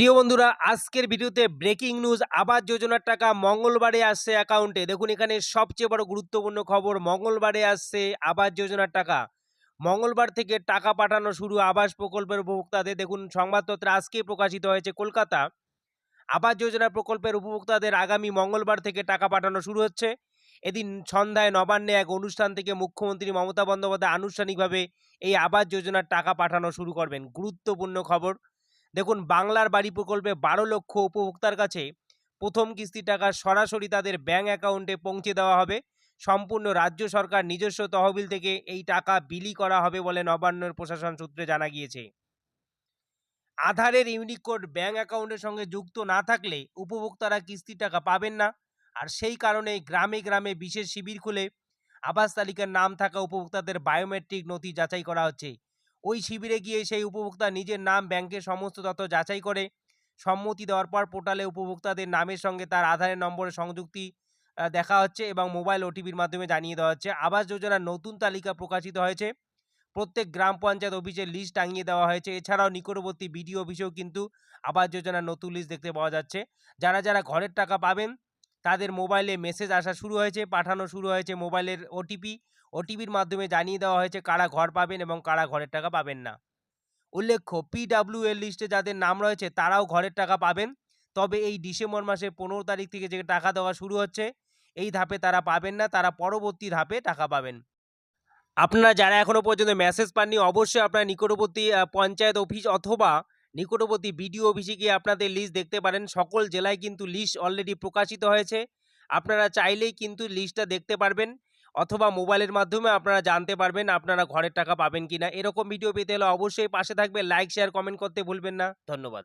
প্রিয় বন্ধুরা, আজকের ভিডিওতে ব্রেকিং নিউজ আবাস যোজনার টাকা মঙ্গলবারে আসছে অ্যাকাউন্টে দেখুন, এখানে সবচেয়ে বড় গুরুত্বপূর্ণ খবর, মঙ্গলবারে আসছে আবাস যোজনার টাকা। মঙ্গলবার থেকে টাকা পাঠানো শুরু আবাস প্রকল্পের উপভোক্তাদের। দেখুন, সংবাদপত্রে আজকে প্রকাশিত হয়েছে কলকাতা। আবাস যোজনা প্রকল্পের উপভোক্তাদের আগামী মঙ্গলবার থেকে টাকা পাঠানো শুরু হচ্ছে। এদিন সন্ধ্যায় নবান্নে এক অনুষ্ঠান থেকে মুখ্যমন্ত্রী মমতা বন্দ্যোপাধ্যায় আনুষ্ঠানিকভাবে এই আবাস যোজনার টাকা পাঠানো শুরু করবেন। গুরুত্বপূর্ণ খবর। দেখুন, বাংলার বাড়ি প্রকল্পে বারো লক্ষ উপভোক্তার কাছে প্রথম কিস্তির টাকা সরাসরি তাদের ব্যাংক অ্যাকাউন্টে পৌঁছে দেওয়া হবে। সম্পূর্ণ রাজ্য সরকার নিজস্ব তহবিল থেকে এই টাকা বিলি করা হবে বলে নবান্নের প্রশাসন সূত্রে জানা গিয়েছে। আধারের ইউনিক কোড ব্যাংক অ্যাকাউন্টের সঙ্গে যুক্ত না থাকলে উপভোক্তারা কিস্তির টাকা পাবেন না। আর সেই কারণে গ্রামে গ্রামে বিশেষ শিবির খুলে আবাস তালিকার নাম থাকা উপভোক্তাদের বায়োমেট্রিক নথি যাচাই করা হচ্ছে। ওই শিবিরে গিয়ে সেই উপভোক্তা নিজের নাম ব্যাংকের সমস্ত তথ্য যাচাই করে, সম্মতি দেওয়ার পর পোর্টালে উপভোক্তাদের নামের সঙ্গে তার আধারের নম্বরে সংযুক্তি দেখা হচ্ছে এবং মোবাইল ওটিপির মাধ্যমে জানিয়ে দেওয়া হচ্ছে। আবাস যোজনার নতুন তালিকা প্রকাশিত হয়েছে। প্রত্যেক গ্রাম পঞ্চায়েত অফিসের লিস্ট টাঙিয়ে দেওয়া হয়েছে। এছাড়াও নিকটবর্তী বিডিও অফিসেও কিন্তু আবাস যোজনার নতুন লিস্ট দেখতে পাওয়া যাচ্ছে। যারা যারা ঘরের টাকা পাবেন তাদের মোবাইলে মেসেজ আসা শুরু হয়েছে, পাঠানো শুরু হয়েছে মোবাইলের ওটিপি ওটিপির মাধ্যমে জানিয়ে দেওয়া হয়েছে কারা ঘর পাবেন এবং কারা ঘরের টাকা পাবেন না। উল্লেখ্য পিডাব্লিউ এর লিস্টে যাদের নাম রয়েছে তারাও ঘরের টাকা পাবেন। তবে এই ডিসেম্বর মাসের পনেরো তারিখ থেকে যে টাকা দেওয়া শুরু হচ্ছে, এই ধাপে তারা পাবেন না, তারা পরবর্তী ধাপে টাকা পাবেন। আপনারা যারা এখনও পর্যন্ত মেসেজ পাননি, অবশ্যই আপনার নিকটবর্তী পঞ্চায়েত অফিস অথবা নিকটবর্তী বিডিও অফিসে গিয়ে আপনাদের লিস্ট দেখতে পারেন। সকল জেলায় কিন্তু লিস্ট অলরেডি প্রকাশিত হয়েছে। আপনারা চাইলেই কিন্তু লিস্টটা দেখতে পারবেন অথবা মোবাইলের মাধ্যমে আপনারা জানতে পারবেন আপনারা ঘরের টাকা পাবেন কিনা। এরকম ভিডিও পেতে হলে অবশ্যই পাশে থাকবে। লাইক শেয়ার কমেন্ট করতে ভুলবেন না। ধন্যবাদ।